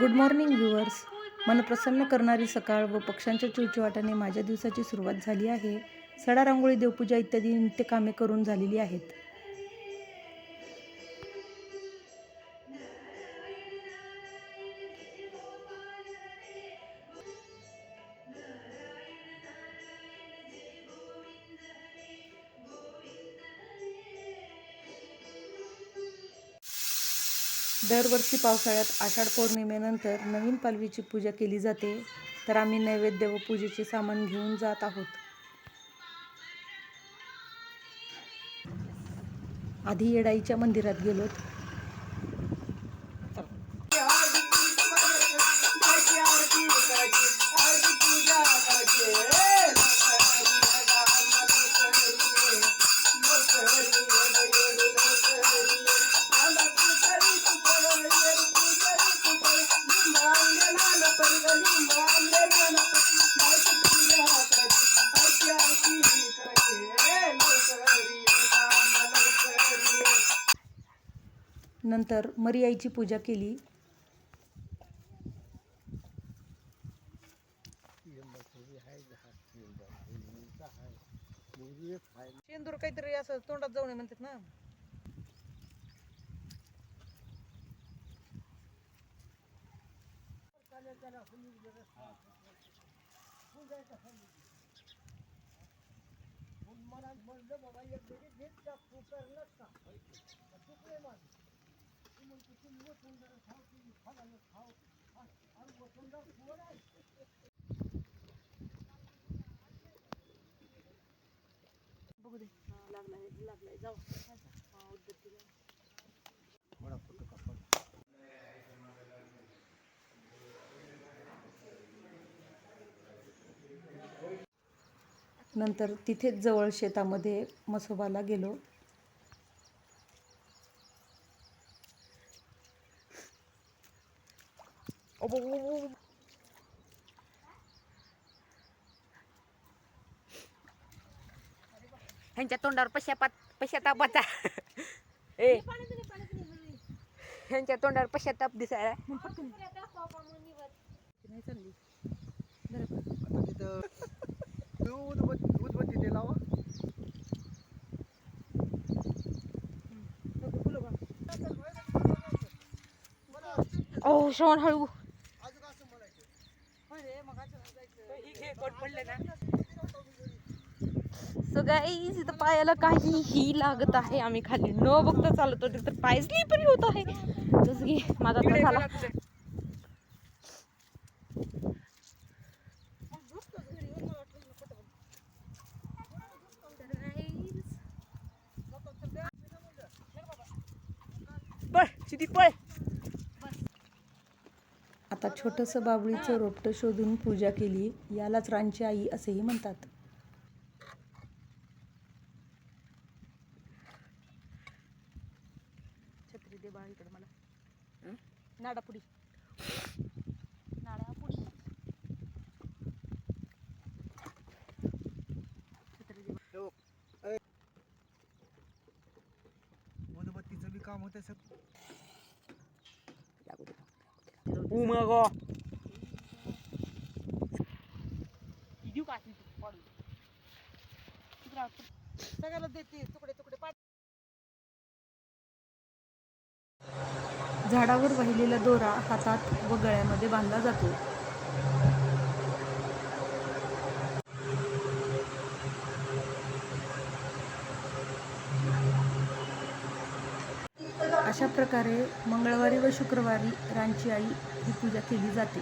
Good morning viewers मन प्रसन्न करणारी सकाळ व पक्ष्यांच्या चिवचिवाटाने माझ्या दिवसाची सुरुवात झाली आहे. सडा रांगोळी देवपूजा इत्यादी नित्यकामे करून झालेली आहेत. दरवर्षी पावसाळ्यात आषाढ पौर्णिमेनंतर नवीन पालवीची पूजा केली जाते तर आम्ही नैवेद्य व पूजेचे सामान घेऊन जात आहोत. आधी येडाईच्या मंदिरात गेलोत. नंतर मरियाईची पूजा केली. शेंदूर काहीतरी असं तोंडात जाऊ नये म्हणतात ना. बघू दे लागलाय लागलाय जाऊ नंतर तिथेच जवळ शेतामध्ये मसोबाला गेलो. ह्यांच्या तोंडावर पश्चापात पश्चातापाचा ए. ह्यांच्या तोंडावर पश्चाताप दिसायला. नाही चालली उदबत्ती ते लावा ओ श्रवण हळू. सो गाईज इथं पायाला काहीही लागत आहे. आम्ही खाली न बघता चालत. होते तर पाय स्लिपरी होत आहे. जसं की माझा तर झाला. पळ सिधी पळ. आता छोटंसं बाबळीचं रोपटं शोधून पूजा केली. यालाच रांची आई असेही म्हणतात. छत्री दे बाळा इकडे मला. नाडापुडी नाडापुडी छत्री दे उदबत्तीचं बी काम होतं सग का पाडू सगळ्याला देते. तुकडे तुकडे झाडावर वाहिलेला दोरा हातात व गळ्यामध्ये बांधला जातो. अशा प्रकारे मंगळवारी व शुक्रवारी रांची आई ही पूजा केली जाते.